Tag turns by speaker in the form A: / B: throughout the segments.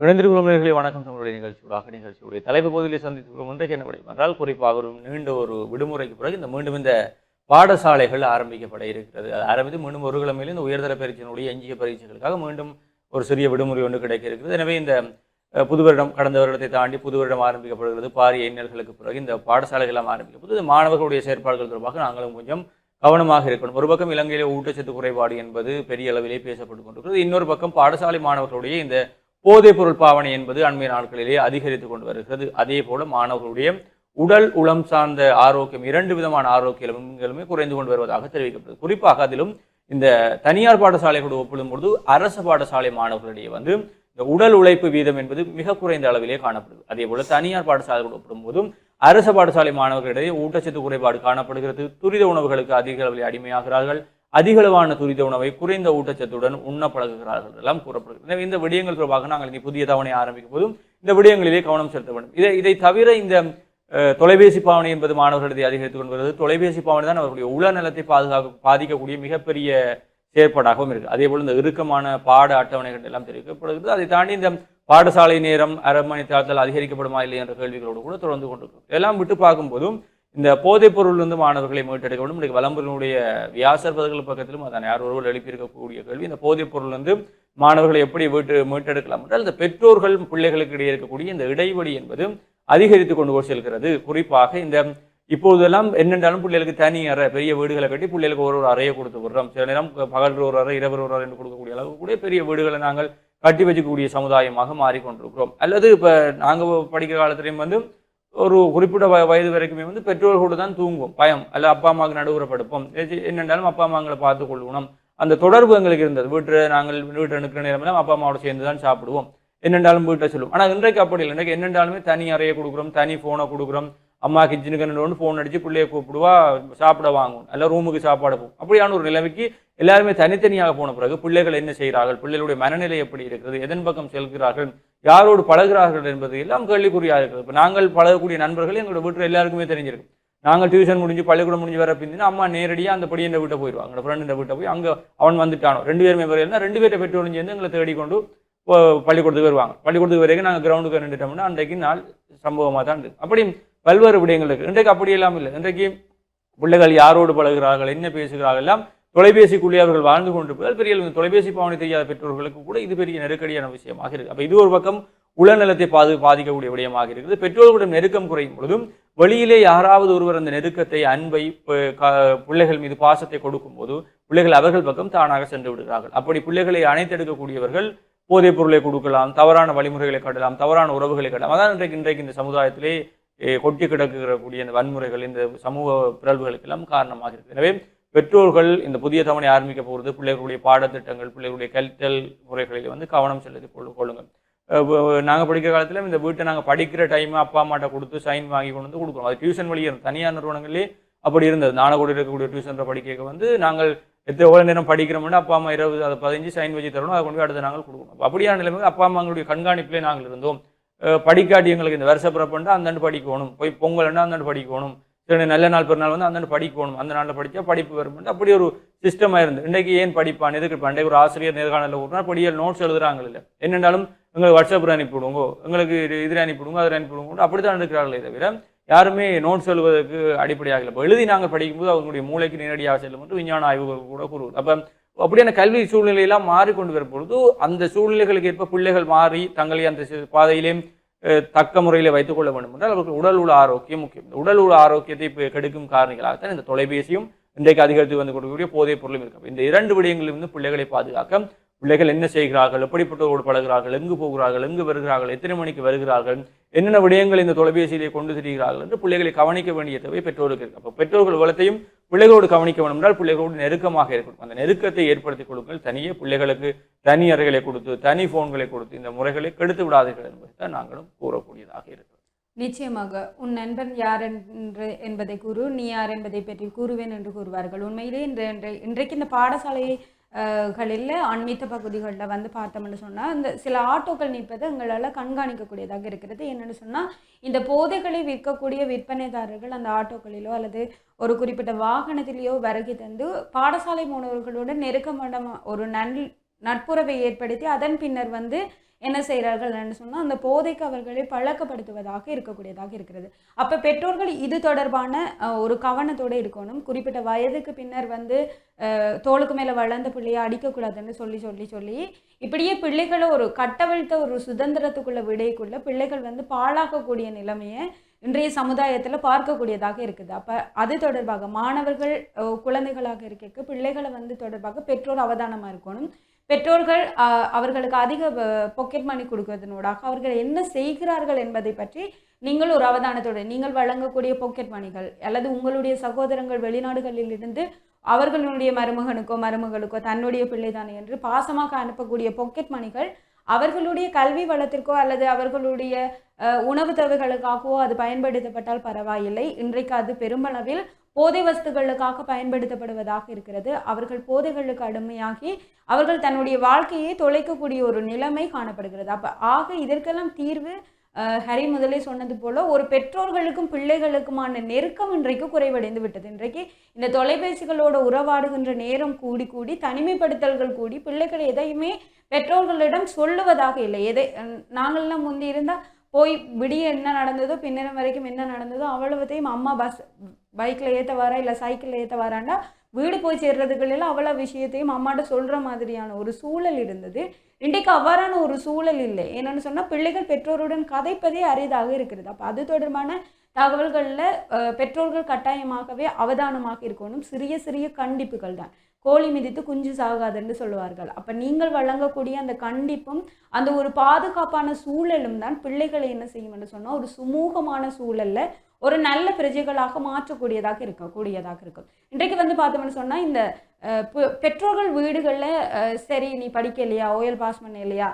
A: இணைந்திருக்கிறவர்களே வணக்கம். நம்முடைய நிகழ்ச்சியூடாக நிகழ்ச்சியுடைய தலைப்பு பகுதியில் சந்தித்துக்கிறோம் இன்றைக்கு என்ன விடயம் என்றால் குறிப்பாக ஒரு நீண்ட ஒரு விடுமுறைக்கு பிறகு இந்த மீண்டும் இந்த பாடசாலைகள் ஆரம்பிக்கப்பட இருக்கிறது. அது ஆரம்பித்து மீண்டும் ஒரு கிழமையில் இந்த உயர்தர பயிற்சியினுடைய எஞ்சிய பரீட்சைகளுக்காக மீண்டும் ஒரு சிறிய விடுமுறை ஒன்று கிடைக்க இருக்கிறது. எனவே இந்த புது வருடம் கடந்த வருடத்தை தாண்டி புது வருடம் ஆரம்பிக்கப்படுகிறது. பாரிய இன்னல்களுக்கு பிறகு இந்த பாடசாலைகள் எல்லாம் மாணவர்களுடைய செயற்பாடுகள் தொடர்பாக நாங்களும் கொஞ்சம் கவனமாக இருக்கணும். ஒரு பக்கம் இலங்கையிலே ஊட்டச்சத்து குறைபாடு என்பது பெரிய அளவிலே பேசப்பட்டு கொண்டிருக்கிறது. இன்னொரு பக்கம் பாடசாலை மாணவர்களுடைய இந்த போதைப் பொருள் பாவனை என்பது அண்மை நாட்களிலே அதிகரித்து கொண்டு வருகிறது. அதே போல மாணவர்களுடைய உடல் உளம் சார்ந்த ஆரோக்கியம் இரண்டு விதமான ஆரோக்கியங்களுமே குறைந்து கொண்டு வருவதாக தெரிவிக்கப்படுது. குறிப்பாக அதிலும் இந்த தனியார் பாடசாலைகளோடு ஒப்பிடும்பொழுது அரசு பாடசாலை மாணவர்களிடையே வந்து இந்த உடல் உழைப்பு வீதம் என்பது மிக குறைந்த அளவிலே காணப்படுது. அதே போல தனியார் பாடசாலைகளோடு ஒப்பிடும்போதும் அரசு பாடசாலை மாணவர்களிடையே ஊட்டச்சத்து குறைபாடு காணப்படுகிறது. துரித உணவுகளுக்கு அதிக அளவில் அடிமையாகிறார்கள். அதிகளவான துரித உணவை குறைந்த ஊட்டச்சத்துடன் உண்ண பழகுகிறார்கள் எல்லாம் கூறப்படுகிறது. எனவே இந்த விடயங்கள் தொடர்பாக நாங்கள் இனி புதிய தவணை ஆரம்பிக்கும் போதும் இந்த விடயங்களிலே கவனம் செலுத்த வேண்டும். இதை இதை தவிர இந்த தொலைபேசி பாவனை என்பது மாணவர்களிடத்தை அதிகரித்துக் கொண்டு தொலைபேசி பாவனை தான் அவர்களுடைய உளநலத்தை பாதுகாக்க பாதிக்கக்கூடிய மிகப்பெரிய செயற்பாடாகவும் இருக்குது. அதே போல் இந்த இறுக்கமான பாட அட்டவணைகள் எல்லாம் தெரிவிக்கப்படுகிறது. அதை தாண்டி இந்த பாடசாலை நேரம் அரை மணி தாழ்த்தல் அதிகரிக்கப்படுமா இல்லை என்ற கேள்விகளோடு கூட தொடர்ந்து கொண்டிருக்கும் இதெல்லாம் விட்டு பார்க்கும்போதும் இந்த போதைப் வந்து மாணவர்களை மீட்டெடுக்க வேண்டும் இன்றைக்கு வலம்புரினுடைய வியாசர் பதவிகள் பக்கத்திலும் அதான் யார் ஒருவர் எழுப்பியிருக்கக்கூடிய கேள்வி இந்த போதைப் வந்து மாணவர்களை எப்படி வீட்டு மீட்டெடுக்கலாம் என்றால் இந்த பெற்றோர்கள் பிள்ளைகளுக்கு இடையே இருக்கக்கூடிய இந்த இடைவெளி என்பது அதிகரித்து கொண்டு போய் செல்கிறது. குறிப்பாக இந்த இப்போதெல்லாம் என்னென்றாலும் பிள்ளைகளுக்கு தனி அறை பெரிய வீடுகளை கட்டி பிள்ளைகளுக்கு ஒரு ஒரு அறையை கொடுத்து விடுறோம். சில நேரம் பகல் ஒரு அறை இரவு ஒரு அறை என்று கொடுக்கக்கூடிய அளவுக்கு கூட பெரிய வீடுகளை நாங்கள் கட்டி வச்சுக்கக்கூடிய சமுதாயமாக மாறிக்கொண்டிருக்கிறோம். அல்லது இப்போ நாங்கள் படிக்கிற காலத்திலையும் வந்து ஒரு குறிப்பிட்ட வ வயது வரைக்குமே வந்து பெற்றோர்களோடு தான் தூங்குவோம். பயம். அல்ல அப்பா அம்மாவுக்கு நடுவுற படுப்போம். என்னென்றாலும் அப்பா அம்மாங்களை பார்த்து கொள்ளணும் அந்த தொடர்பு எங்களுக்கு இருந்தது. வீட்டில் நாங்கள் வீட்டில் நிற்கிற நேரமெல்லாம் அப்பா அம்மாவோட சேர்ந்து தான் சாப்பிடுவோம். என்னென்றாலும் வீட்டை சொல்லுவோம். ஆனால் இன்றைக்கு அப்படி இல்லை. இன்றைக்கு என்னென்றாலுமே தனி அறையை கொடுக்குறோம் தனி ஃபோனை கொடுக்குறோம். அம்மா கிச்சனுக்கு ரெண்டு ஃபோன் அடித்து பிள்ளையை கூப்பிடுவா சாப்பிட வாங்கும். அல்ல ரூமுக்கு சாப்பாடு போகும் அப்படியான ஒரு நிலைமைக்கு எல்லாருமே தனித்தனியாக போன பிறகு பிள்ளைகள் என்ன செய்கிறார்கள்? பிள்ளைகளுடைய மனநிலை எப்படி இருக்கிறது? எதன் பக்கம் செல்கிறார்கள்? யாரோடு பழகிறார்கள் என்பது எல்லாம் கேள்விக்குறியாக இருக்கிறது. இப்போ நாங்கள் பழகக்கூடிய நண்பர்கள் எங்களோட வீட்டில் எல்லாருக்குமே தெரிஞ்சிருக்கு நாங்கள் டியூஷன் முடிஞ்சு பள்ளிக்கூடம் முடிஞ்சு வர பிந்தினா அம்மா நேரடியாக அந்த படி இந்த வீட்டை போயிடுவாங்க. எங்களோட இந்த வீட்டை போய் அங்கே அவன் வந்துட்டானோ. ரெண்டு பேருமே வரையில்னா ரெண்டு பேர்ட்ட பெற்றோரும் சேர்ந்து எங்களை தேடிக்கொண்டு இப்போ பள்ளிக்கூடத்துக்கு வருவாங்க. பள்ளிக்கூடத்துக்கு வரைக்கும் நாங்கள் கிரவுண்டுக்கு நின்றுட்டோம்னா அன்றைக்கு நாள் சம்பவமாக தான் இருக்குது அப்படி பல்வேறு விடயங்கள் இருக்குது இன்றைக்கு அப்படி எல்லாம் இல்லை. இன்றைக்கு பிள்ளைகள் யாரோடு பழகிறார்கள் என்ன பேசுகிறார்கள் எல்லாம் தொலைபேசிக்குள்ளே அவர்கள் வாழ்ந்து கொண்டிருப்பதால் பெரிய தொலைபேசி பாவனை தெரியாத பெற்றோர்களுக்கு கூட இது பெரிய நெருக்கடியான விஷயமாக இருக்குது அப்போ இது ஒரு பக்கம் உளநலத்தை பாது பாதிக்கக்கூடிய விடயமாக இருக்குது. பெற்றோர்களுடன் நெருக்கம் குறையும் பொழுதும் வெளியிலே யாராவது ஒருவர் அந்த நெருக்கத்தை அன்பை பிள்ளைகள் மீது பாசத்தை கொடுக்கும் போது பிள்ளைகள் அவர்கள் பக்கம் தானாக சென்று விடுகிறார்கள். அப்படி பிள்ளைகளை அணைத்தெடுக்கக்கூடியவர்கள் போதைப் பொருளை கொடுக்கலாம் தவறான வழிமுறைகளை காட்டலாம் தவறான உறவுகளை காட்டலாம். அதான் இன்றைக்கு இன்றைக்கு இந்த சமுதாயத்திலே கொட்டி கிடக்கக்கூடிய இந்த வன்முறைகள் இந்த சமூக பிறழ்வுகளுக்கெல்லாம் காரணமாக இருக்குது எனவே பெற்றோர்கள் இந்த புதிய தவணை ஆரம்பிக்க போகிறது பிள்ளைகளுடைய பாடத்திட்டங்கள் பிள்ளைகளுடைய கல்வித்தல் முறைகளில் வந்து கவனம் செலுத்தி கொள்ளு கொள்ளுங்கள். நாங்கள் படிக்கிற காலத்தில் இந்த வீட்டை நாங்கள் படிக்கிற டைம் அப்பா அம்மாட்ட கொடுத்து சைன் வாங்கி கொண்டு வந்து கொடுக்குறோம். அது டியூஷன் வழியே தனியார் நிறுவனங்களே அப்படி இருந்தது. நானக்கூட இருக்கக்கூடிய டியூஷனில் படிக்க வந்து நாங்கள் எத்தனை எவ்வளோ நேரம் படிக்கிறோம்னா அப்பா அம்மா இருபது அதை பதினஞ்சு சைன் வச்சு தரணும். அதை கொண்டு போய் அடுத்து நாங்கள் கொடுக்கணும். அப்படியான நிலைமை அப்பா அம்மாங்களுடைய கண்காணிப்பிலே நாங்கள் இருந்தோம். படிக்காட்டி எங்களுக்கு இந்த வருஷ பிறப்புண்டா அந்தாண்டு படிக்கணும். போய் பொங்கல்னா அந்தாண்டு படிக்கணும். நல்ல நாள் பிறநாள் வந்து அந்தாண்டு படிக்கணும். அந்த நாளில் படித்தா படிப்பு வரும். அப்படி ஒரு சிஸ்டமாக இருந்து. இன்றைக்கு ஏன் படிப்பான்? எதுக்கு பண்டை ஒரு ஆசிரியர் நேர்காணலில் ஒரு நாள் படியல் நோட்ஸ் எழுதுறாங்க இல்லை என்னென்னாலும் எங்களுக்கு வாட்ஸ்அப்பில் அனுப்பிவிடுங்க. எங்களுக்கு இது- இதில் அனுப்பிவிடுங்க அதில் அனுப்பிவிடுங்க அப்படி தான் இருக்கிறார்களே தவிர யாருமே நோட்ஸ் எழுவதற்கு அடிப்படையாக இல்லை இப்போ எழுதி நாங்கள் படிக்கும்போது அவங்களுடைய மூளைக்கு நேரடியாக செல்லும் என்று விஞ்ஞான ஆய்வுகள் கூட கூறுவது. அப்போ அப்படியான கல்வி சூழ்நிலையெல்லாம் மாறிக்கொண்டு வரும் பொழுது அந்த சூழ்நிலைகளுக்கு ஏற்ப பிள்ளைகள் மாறி தங்களை அந்த பாதையிலே தக்க முறையில் வைத்துக் கொள்ள வேண்டும் என்றால் அவர்கள் உடல் உள்ள ஆரோக்கியம் முக்கியம். உடல் உள்ள ஆரோக்கியத்தை கெடுக்கும் காரணிகளாகத்தான் இந்த தொலைபேசியும் இன்றைக்கு அதிகரித்து வந்து கொடுக்கக்கூடிய போதைப் பொருளும் இருக்கும் இந்த இரண்டு விடயங்களில் இருந்து பிள்ளைகளை பாதுகாக்க பிள்ளைகள் என்ன செய்கிறார்கள் எப்படிப்பட்டவரோடு பழகிறார்கள் எங்கு போகிறார்கள் எங்கு வருகிறார்கள் எத்தனை மணிக்கு வருகிறார்கள் என்னென்ன விடயங்கள் இந்த தொலைபேசியிலே கொண்டு திரிகிறார்கள் என்று பிள்ளைகளை கவனிக்க வேண்டிய தேவை பெற்றோருக்கு இருக்கு. அப்போ பெற்றோர்கள் வளத்தையும் பிள்ளைகளோடு கவனிக்க வேண்டும் என்றால் பிள்ளைகளோடு நெருக்கமாக இருக்கணும் அந்த நெருக்கத்தை ஏற்படுத்தி கொடுங்கள். தனியே பிள்ளைகளுக்கு தனி அறைகளை கொடுத்து தனி போன்களை கொடுத்து இந்த முறைகளை கெடுத்து விடாதீர்கள் என்பதை தான் நாங்களும் கூறக்கூடியதாக இருக்கிறது.
B: நிச்சயமாக உன் நண்பன் யார் என்று என்பதை கூறு நீ யார் என்பதை பற்றி கூறுவேன் என்று கூறுவார்கள். உண்மையிலே இன்று இன்றைக்கு இந்த பாடசாலையை களில் அண்மித்த பகுதிகளில் வந்து பார்த்தோம்னு சொன்னால் இந்த சில ஆட்டோக்கள் நிற்பது எங்களால் கண்காணிக்கக்கூடியதாக இருக்கிறது. என்னென்னு சொன்னால் இந்த போதைகளை விற்கக்கூடிய விற்பனைதாரர்கள் அந்த ஆட்டோக்களிலோ அல்லது ஒரு குறிப்பிட்ட வாகனத்திலேயோ வருகை தந்து பாடசாலை மாணவர்களோட நெருக்கமான ஒரு நல் நட்புறவை ஏற்படுத்தி அதன் பின்னர் வந்து என்ன செய்கிறார்கள் என்று சொன்னால் அந்த போதைக்கு அவர்களை பழக்கப்படுத்துவதாக இருக்கக்கூடியதாக இருக்கிறது. அப்போ பெற்றோர்கள் இது தொடர்பான ஒரு கவனத்தோடு இருக்கணும். குறிப்பிட்ட வயதுக்கு பின்னர் வந்து தோளுக்கு மேலே வளர்ந்த பிள்ளையை அடிக்கக்கூடாதுன்னு சொல்லி சொல்லி சொல்லி இப்படியே பிள்ளைகளை ஒரு கட்டவிழ்த்த ஒரு சுதந்திரத்துக்குள்ள விடைக்குள்ள பிள்ளைகள் வந்து பாழாக்கக்கூடிய நிலைமையை இன்றைய சமுதாயத்தில் பார்க்கக்கூடியதாக இருக்குது. அப்போ அது தொடர்பாக மாணவர்கள் குழந்தைகளாக இருக்க பிள்ளைகளை வந்து தொடர்பாக பெற்றோர் அவதானமாக இருக்கணும். பெற்றோர்கள் அவர்களுக்கு அதிக பாக்கெட் மணி கொடுக்கறதுனூடாக அவர்கள் என்ன செய்கிறார்கள் என்பதை பற்றி நீங்கள் ஒரு அவதானத்தோடு நீங்கள் வழங்கக்கூடிய பாக்கெட் மணிகள் அல்லது உங்களுடைய சகோதரங்கள் வெளிநாடுகளில் இருந்து அவர்களுடைய மருமகனுக்கோ மருமகளுக்கோ தன்னுடைய பிள்ளைதானே என்று பாசமாக அனுப்பக்கூடிய பாக்கெட் மணிகள் அவர்களுடைய கல்வி வளத்திற்கோ அல்லது அவர்களுடைய உணவு தேவைகளுக்காகவோ அது பயன்படுத்தப்பட்டால் பரவாயில்லை. இன்றைக்கு அது பெருமளவில் போதை வஸ்துகளுக்காக பயன்படுத்தப்படுவதாக இருக்கிறது. அவர்கள் போதைகளுக்கு அடிமையாகி அவர்கள் தன்னுடைய வாழ்க்கையை தொலைக்கக்கூடிய ஒரு நிலைமை காணப்படுகிறது. அப்போ ஆக இதற்கெல்லாம் தீர்வு ஹரி முதலே சொன்னது போல ஒரு பெற்றோர்களுக்கும் பிள்ளைகளுக்குமான நெருக்கம் இன்றைக்கு குறைவடைந்து விட்டது. இன்றைக்கு இந்த தொலைபேசிகளோட உறவாடுகின்ற நேரம் கூடி கூடி தனிமைப்படுத்தல்கள் கூடி பிள்ளைகள் எதையுமே பெற்றோர்களிடம் சொல்லுவதாக இல்லை. எதை நாங்கள்லாம் முந்தி இருந்தால் போய் விடிய என்ன நடந்ததோ பின்னரம் வரைக்கும் என்ன நடந்ததோ அவ்வளவுத்தையும் அம்மா பஸ் பைக்கில் ஏற்ற வரா இல்லை சைக்கிளில் ஏற்ற வரான்னா வீடு போய் சேர்றதுக்குள்ளெல்லாம் அவ்வளோ விஷயத்தையும் அம்மாட்ட சொல்கிற மாதிரியான ஒரு சூழல் இருந்தது. இன்றைக்கு அவ்வாறான ஒரு சூழல் இல்லை. என்னென்னு சொன்னால் பிள்ளைகள் பெற்றோருடன் கதைப்பதே அரிதாக இருக்கிறது. அப்போ அது தொடர்பான தகவல்களில் பெற்றோர்கள் கட்டாயமாகவே அவதானமாக இருக்கணும். சிறிய சிறிய கண்டிப்புகள் தான். கோழி மிதித்து குஞ்சு சாகாதுன்னு சொல்லுவார்கள். அப்போ நீங்கள் வழங்கக்கூடிய அந்த கண்டிப்பும் அந்த ஒரு பாதுகாப்பான சூழலும் தான் பிள்ளைகளை என்ன செய்யும்னு சொன்னால் ஒரு சுமூகமான சூழல்ல ஒரு நல்ல பிரஜைகளாக மாற்றக்கூடியதாக இருக்கக்கூடியதாக இருக்கும். இன்றைக்கு வந்து பார்த்தோம்னு சொன்னால் இந்த பெற்றோர்கள் வீடுகளில் சரி நீ படிக்கலையா ஓயல் பாஸ் பண்ண இல்லையா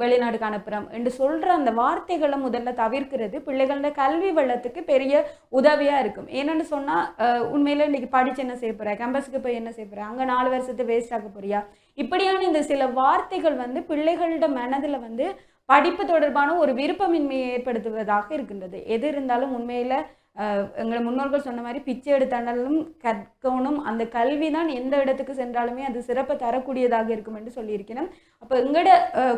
B: வெளிநாட்டுக்கு அனுப்புகிறோம் என்று சொல்கிற அந்த வார்த்தைகளை முதல்ல தவிர்க்கிறது பிள்ளைகளோட கல்வி வெள்ளத்துக்கு பெரிய உதவியாக இருக்கும். ஏன்னு சொன்னால் உண்மையில் இன்றைக்கி படிச்சு என்ன செய்ய போகிற கேம்பஸுக்கு போய் என்ன செய்ய போகிற அங்கே நாலு வருஷத்தை வேஸ்ட் ஆக போறியா? இப்படியான இந்த சில வார்த்தைகள் வந்து பிள்ளைகளோட மனதில் வந்து படிப்பு தொடர்பான ஒரு விருப்பமின்மையை ஏற்படுத்துவதாக இருக்கின்றது. எது இருந்தாலும் உண்மையில் எங்களை முன்னோர்கள் சொன்ன மாதிரி பிச்சை எடுத்தாலும் கற்கணும். அந்த கல்வி தான் எந்த இடத்துக்கு சென்றாலுமே அது சிறப்பை தரக்கூடியதாக இருக்கும் என்று சொல்லியிருக்கிறேன் அப்போ எங்கட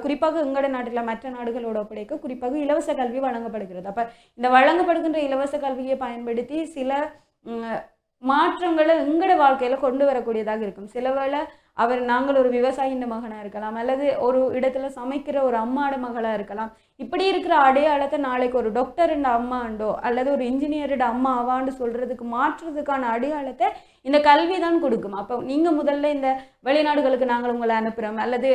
B: குறிப்பாக எங்கட நாட்டில் மற்ற நாடுகளோட ஒப்படைக்க குறிப்பாக இலவச கல்வி வழங்கப்படுகிறது. அப்போ இந்த வழங்கப்படுகின்ற இலவச கல்வியை பயன்படுத்தி சில மாற்றங்களை எங்கட வாழ்க்கையில் கொண்டு வரக்கூடியதாக இருக்கும். சில வேளை அவர் நாங்கள் ஒரு விவசாயியின் மகனாக இருக்கலாம் அல்லது ஒரு இடத்துல சமைக்கிற ஒரு அம்மாட மகளாக இருக்கலாம். இப்படி இருக்கிற அடையாளத்தை நாளைக்கு ஒரு டாக்டருண்ட அம்மாண்டோ அல்லது ஒரு இன்ஜினியரோட அம்மா அவான்னு சொல்கிறதுக்கு மாற்றுறதுக்கான அடையாளத்தை இந்த கல்வி தான் கொடுக்கும். அப்போ நீங்கள் முதல்ல இந்த வெளிநாடுகளுக்கு நாங்கள் உங்களை அனுப்புகிறோம் அல்லது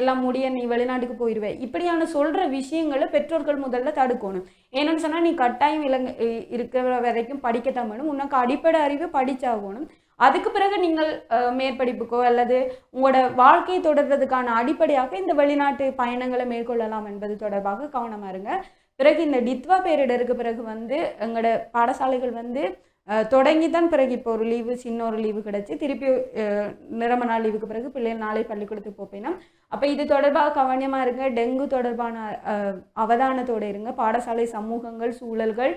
B: எல்லாம் முடிய நீ வெளிநாட்டுக்கு போயிடுவேன் இப்படியான சொல்கிற விஷயங்களை பெற்றோர்கள் முதல்ல தடுக்கணும். ஏன்னு சொன்னால் நீ கட்டாயம் இலங்கை இருக்கிற வரைக்கும் படிக்கத்தான் வேணும். உனக்கு அடிப்படை அறிவு படிச்சாகணும். அதுக்கு பிறகு நீங்கள் மேற்படிப்புக்கோ அல்லது உங்களோட வாழ்க்கையை தொடர்றதுக்கான அடிப்படையாக இந்த வெளிநாட்டு பயணங்களை மேற்கொள்ளலாம் என்பது தொடர்பாக கவனமாக இருங்க பிறகு இந்த டித்வா பேரிடருக்கு பிறகு வந்து எங்களோட பாடசாலைகள் வந்து தொடங்கி தான் பிறகு இப்போ ஒரு லீவு சின்ன ஒரு லீவு கிடச்சி திருப்பி அஹ், நிரம்ப நாள் லீவுக்கு பிறகு பிள்ளைகள் நாளை பள்ளிக்கூடத்துக்கு போப்பினா அப்போ இது தொடர்பாக கவனமாக இருங்க. டெங்கு தொடர்பான அவதானத்தோடு இருங்க. பாடசாலை சமூகங்கள் சூழல்கள்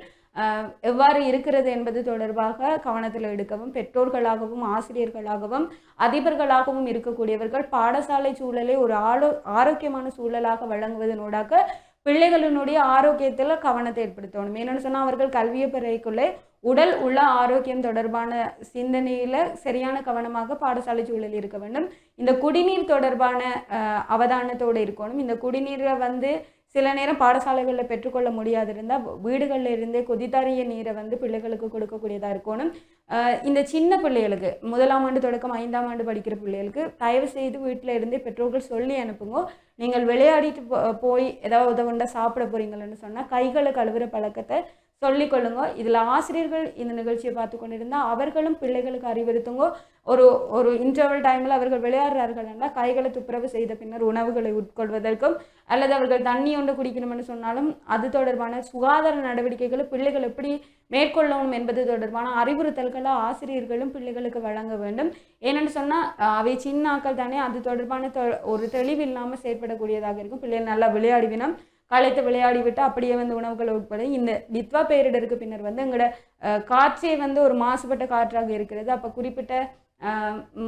B: எவ்வாறு இருக்கிறது என்பது தொடர்பாக கவனத்தில் எடுக்கவும் பெற்றோர்களாகவும் ஆசிரியர்களாகவும் அதிபர்களாகவும் இருக்கக்கூடியவர்கள் பாடசாலை சூழலை ஒரு ஆலோ ஆரோக்கியமான சூழலாக வழங்குவதனூடாக பிள்ளைகளினுடைய ஆரோக்கியத்தில் கவனத்தை ஏற்படுத்தணும். என்னென்னு சொன்னால் அவர்கள் கல்வியை பெறைக்குள்ளே உடல் உள்ள ஆரோக்கியம் தொடர்பான சிந்தனையில் சரியான கவனமாக பாடசாலை சூழல் இருக்க வேண்டும். இந்த குடிநீர் தொடர்பான அவதானத்தோடு இருக்கணும். இந்த குடிநீரை வந்து சில நேரம் பாடசாலைகளில் பெற்றுக்கொள்ள முடியாது இருந்தால் வீடுகளில் இருந்தே கொதித்தாரிய நீரை வந்து பிள்ளைகளுக்கு கொடுக்கக்கூடியதாக இருக்கணும். இந்த சின்ன பிள்ளைகளுக்கு முதலாம் ஆண்டு தொடக்கம் ஐந்தாம் ஆண்டு படிக்கிற பிள்ளைகளுக்கு தயவு செய்து வீட்டில் இருந்தே பெற்றோர்கள் சொல்லி அனுப்புங்க. நீங்கள் விளையாடிட்டு போய் ஏதாவது உதவுண்டா சாப்பிட போறீங்கன்னு சொன்னால் கைகளை கழுவுற பழக்கத்தை சொல்லிக்கொள்ளுங்க. இதில் ஆசிரியர்கள் இந்த நிகழ்ச்சியை பார்த்து கொண்டிருந்தால் அவர்களும் பிள்ளைகளுக்கு அறிவுறுத்துங்க. ஒரு ஒரு இன்டர்வல் டைமில் அவர்கள் விளையாடுறார்கள் என்றால் கைகளை துப்புரவு செய்த பின்னர் உணவுகளை உட்கொள்வதற்கும் அல்லது அவர்கள் தண்ணி ஒன்று குடிக்கணும்னு சொன்னாலும் அது தொடர்பான சுகாதார நடவடிக்கைகளை பிள்ளைகள் எப்படி மேற்கொள்ளணும் என்பது தொடர்பான அறிவுறுத்தல்களை ஆசிரியர்களும் பிள்ளைகளுக்கு வழங்க வேண்டும். ஏன்னு சொன்னால் அவை சின்ன ஆக்கள் தானே அது தொடர்பான தொ- ஒரு தெளிவு இல்லாமல் செயற்படக்கூடியதாக இருக்கும். பிள்ளைகள் நல்லா விளையாடிவினம். களைத்து விளையாடி விட்டு அப்படியே வந்து உணவுகளை உட்பட இந்த வித்வா பேரிடருக்கு பின்னர் வந்து எங்களோட காற்றே வந்து ஒரு மாசுபட்ட காற்றாக இருக்கிறது. அப்போ குறிப்பிட்ட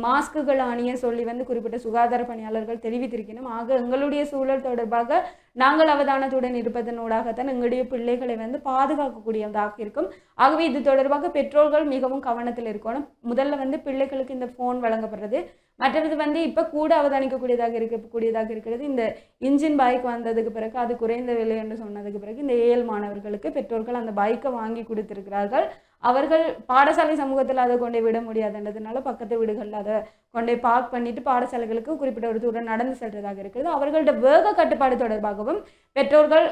B: மாஸ்க்குகள் அணிய சொல்லி வந்து குறிப்பிட்ட சுகாதார பணியாளர்கள் தெரிவித்திருக்கணும் ஆக எங்களுடைய சூழல் தொடர்பாக நாங்கள் அவதானத்துடன் இருப்பதனூடாகத்தான் எங்களுடைய பிள்ளைகளை வந்து பாதுகாக்கக்கூடியதாக இருக்கும். ஆகவே இது தொடர்பாக பெற்றோர்கள் மிகவும் கவனத்தில் இருக்கணும். முதல்ல வந்து பிள்ளைகளுக்கு இந்த ஃபோன் வழங்கப்படுறது. மற்றது வந்து இப்போ கூட அவதானிக்கக்கூடியதாக இருக்கக்கூடியதாக இருக்கிறது. இந்த இன்ஜின் பைக் வந்ததுக்கு பிறகு அது குறைந்த விலை என்று சொன்னதுக்கு பிறகு இந்த ஏஎல் மாணவர்களுக்கு பெற்றோர்கள் அந்த பைக்கை வாங்கி கொடுத்திருக்கிறார்கள். அவர்கள் பாடசாலை சமூகத்தில் அதை கொண்டே விட முடியாதுன்றதுனால பக்கத்து வீடுகளில் அதை கொண்டு பார்க் பண்ணிட்டு பாடசாலைகளுக்கு குறிப்பிட்ட ஒரு தூரம் நடந்து செல்றதாக இருக்கிறது. அவர்களோட வேக கட்டுப்பாடு தொடர்பாகவும் பெற்றோர்கள்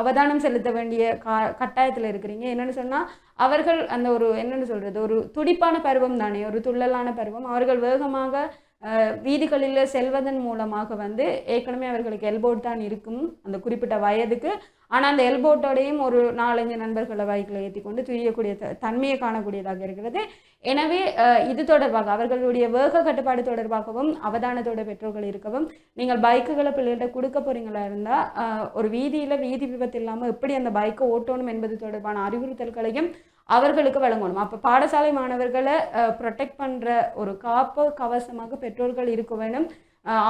B: அவதானம் செலுத்த வேண்டிய கா கட்டாயத்தில் இருக்கிறீங்க. என்னென்னு சொன்னால் அவர்கள் அந்த ஒரு என்னென்னு சொல்றது ஒரு துடிப்பான பருவம் தானே ஒரு துள்ளலான பருவம். அவர்கள் வேகமாக வீதிகளில் செல்வதன் மூலமாக வந்து ஏற்கனவே அவர்களுக்கு எல்போட் தான் இருக்கும் அந்த குறிப்பிட்ட வயதுக்கு. ஆனால் அந்த எல்போட்டோடையும் ஒரு நாலஞ்சு நண்பர்களை பைக்கில் ஏற்றி கொண்டு துரியக்கூடிய த- தன்மையை காணக்கூடியதாக இருக்கிறது. எனவே இது தொடர்பாக அவர்களுடைய வேக கட்டுப்பாடு தொடர்பாகவும் அவதானத்தோட பெற்றோர்கள் இருக்கவும் நீங்கள் பைக்குகளை பிள்ளைகிட்ட கொடுக்க போறீங்களா இருந்தால் ஒரு வீதியில் வீதி விபத்து இல்லாமல் எப்படி அந்த பைக்கை ஓட்டணும் என்பது தொடர்பான அறிவுறுத்தல்களையும் அவர்களுக்கு வழங்கணும். அப்போ பாடசாலை மாணவர்களை ப்ரொடெக்ட் பண்ணுற ஒரு காப்பு கவசமாக பெற்றோர்கள் இருக்க வேண்டும்.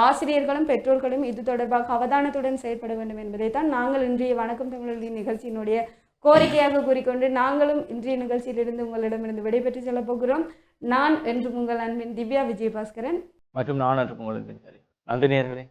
B: ஆசிரியர்களும் பெற்றோர்களும் இது தொடர்பாக அவதானத்துடன் செயற்பட வேண்டும் என்பதை தான் நாங்கள் இன்றைய வணக்கம் தமிழர்களின் நிகழ்ச்சியினுடைய கோரிக்கையாக கூறிக்கொண்டு நாங்களும் இன்றைய நிகழ்ச்சியிலிருந்து உங்களிடமிருந்து விடைபெற்று செல்லப் போகிறோம். நான் என்று உங்கள் அன்பின் திவ்யா விஜயபாஸ்கரன்.
A: மற்றும் நான் என்று உங்களுக்கு நன்றி நேர்களே